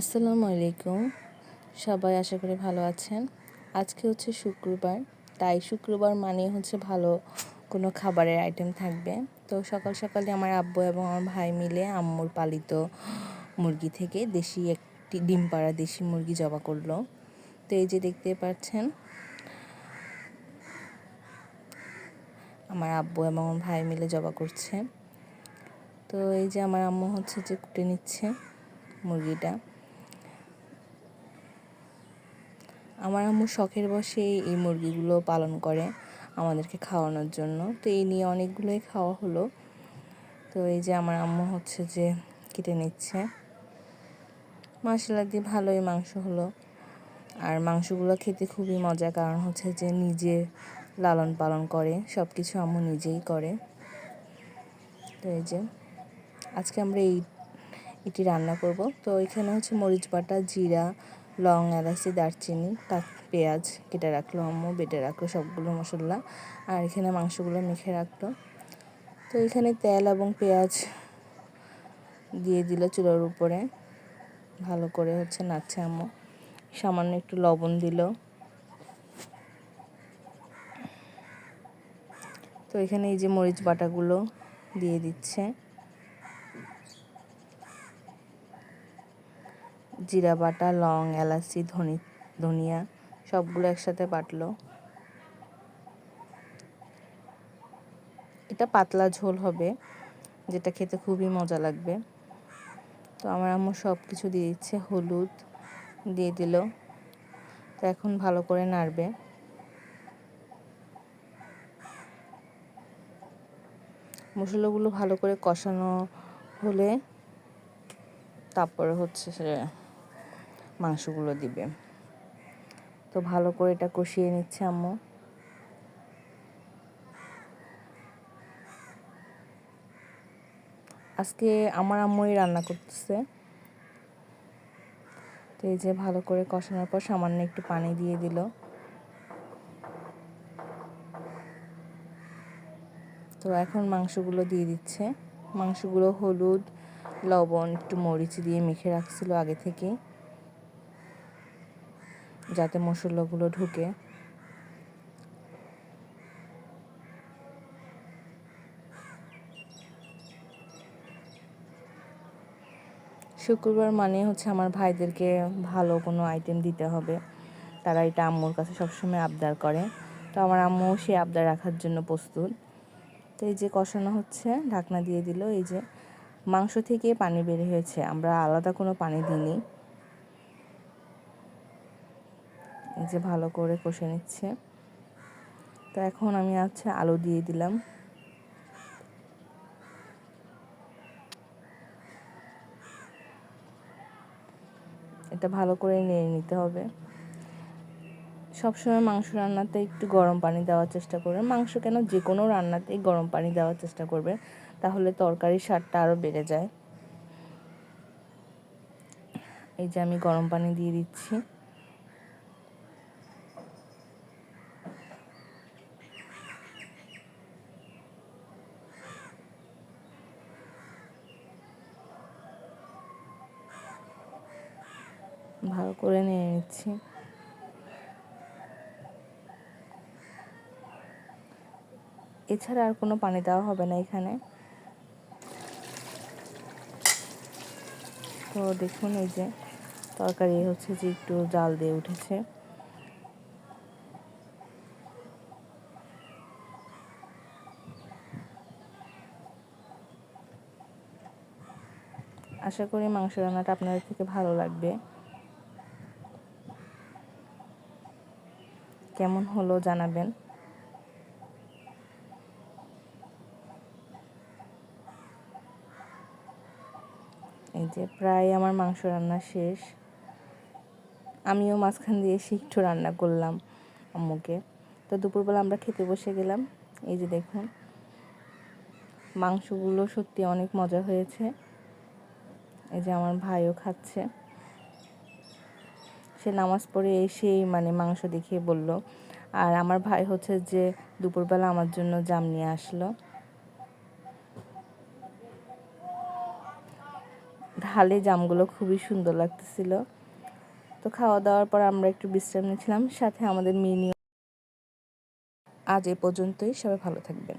আসসালামু আলাইকুম। সবাই আশা করি ভালো আছেন। আজকে হচ্ছে শুক্রবার, তাই শুক্রবার মানে হচ্ছে ভালো কোনো খাবারের আইটেম থাকবে। তো সকাল সকালে আমার আব্বু এবং আমার ভাই মিলে আম্মুর পালিত মুরগি থেকে দেশি একটি ডিম পাড়া দেশি মুরগি জবা করল। তো এই যে দেখতে পাচ্ছেন, আমার আব্বু এবং আমার ভাই মিলে জবা করছে। তো এই যে আমার আম্মু হচ্ছে যে কুটে নিচ্ছে মুরগিটা। আমার আম্মু শখের বসে এই মুরগিগুলো পালন করে আমাদেরকে খাওয়ানোর জন্য। তো এই নিয়ে অনেকগুলোই খাওয়া হলো। তো এই যে আমার আম্মু হচ্ছে যে কেটে নিচ্ছে। মশলা দিয়ে ভালোই মাংস হলো। আর মাংসগুলো খেতে খুবই মজা কারণ হচ্ছে যে নিজে লালন পালন করে সব কিছু আম্মু নিজেই করে। তো এই যে আজকে আমরা এই, এটি রান্না করব। তো এখানে হচ্ছে মরিচ বাটা, জিরা লং এলাচি, দারচিনি পেঁয়াজ কেটে রাখল, আম্মু বেটে রাখল সবগুলো মশলা। আর এখানে মাংসগুলো মেখে রাখল। তো এখানে তেল এবং পেঁয়াজ দিয়ে দিল চুলোর উপরে। ভালো করে হচ্ছে নাচছে আম্মু। সামান্য একটু লবণ দিল। তো এখানে এই যে মরিচ বাটাগুলো দিয়ে দিচ্ছে। জিরা বাটা, লং, এলাচি, ধনি, ধনিয়া সবগুলো একসাথে বাটলো। এটা পাতলা ঝোল হবে, যেটা খেতে খুবই মজা লাগবে। তো আমার আম্মু সব কিছু দিয়ে দিচ্ছে, হলুদ দিয়ে দিল। তো এখন ভালো করে নাড়বে। মশলাগুলো ভালো করে কষানো হলে তারপরে হচ্ছে মাংসগুলো দিবে। তো ভালো করে এটা কষিয়ে নিচ্ছে আম্মু। আজকে আমার আম্মুই রান্না করতেছে। তো এই যে ভালো করে কষানোর পর সামান্য একটু পানি দিয়ে দিল। তো এখন মাংসগুলো দিয়ে দিচ্ছে। মাংসগুলো হলুদ, লবণ, একটু মরিচ দিয়ে মেখে রাখছিল আগে থেকে যাতে মশলাগুলো ঢুকে। শুক্রবার মানে হচ্ছে আমার ভাইদেরকে ভালো কোনো আইটেম দিতে হবে। তারা এটা আম্মুর কাছে সবসময় আবদার করে। তো আমার আম্মু সে আবদার রাখার জন্য প্রস্তুত। তো এই যে কষানো হচ্ছে, ঢাকনা দিয়ে দিল, এই যে মাংস থেকে পানি বের হয়েছে। আমরা আলাদা কোনো পানি দিইনি। যে ভালো করে কষে নিচ্ছে। তো এখন আমি আছে আলু দিয়ে দিলাম। এটা ভালো করে নিয়ে নিতে হবে। সবসময় মাংস রান্নাতে একটু গরম পানি দেওয়ার চেষ্টা করবে। মাংস কেন যে কোনো রান্নাতেই গরম পানি দেওয়ার চেষ্টা করবে, তাহলে তরকারির স্বাদটা আরও বেড়ে যায়। এই যে আমি গরম পানি দিয়ে দিচ্ছি। ভালো করে নিয়ে নিচ্ছি। এছাড়া আর কোনো পানি দেওয়া হবে না এখানে। তো দেখুন এই যে তরকারি হচ্ছে যে একটু জাল দিয়ে উঠেছে। আশা করি মাংস রান্নাটা আপনাদের থেকে ভালো লাগবে। কেমন হলো জানাবেন। এই যে প্রায় আমার মাংস রান্না শেষ। আমিও মাঝখান দিয়ে একটু রান্না করলাম আম্মুকে। তো দুপুরবেলা আমরা খেতে বসে গেলাম। এই যে দেখুন, মাংসগুলো সত্যি অনেক মজা হয়েছে। এই যে আমার ভাইও খাচ্ছে। সে নামাজ পড়ে এসেই মানে মাংস দেখিয়ে বলল, আর আমার ভাই হচ্ছে যে দুপুরবেলা আমার জন্য জাম নিয়ে আসলো। ঢালে জামগুলো খুবই সুন্দর লাগতেছিল। তো খাওয়া দাওয়ার পর আমরা একটু বিশ্রাম নিয়েছিলাম, সাথে আমাদের মিনি আজ এ পর্যন্তই, সবাই ভালো থাকবেন।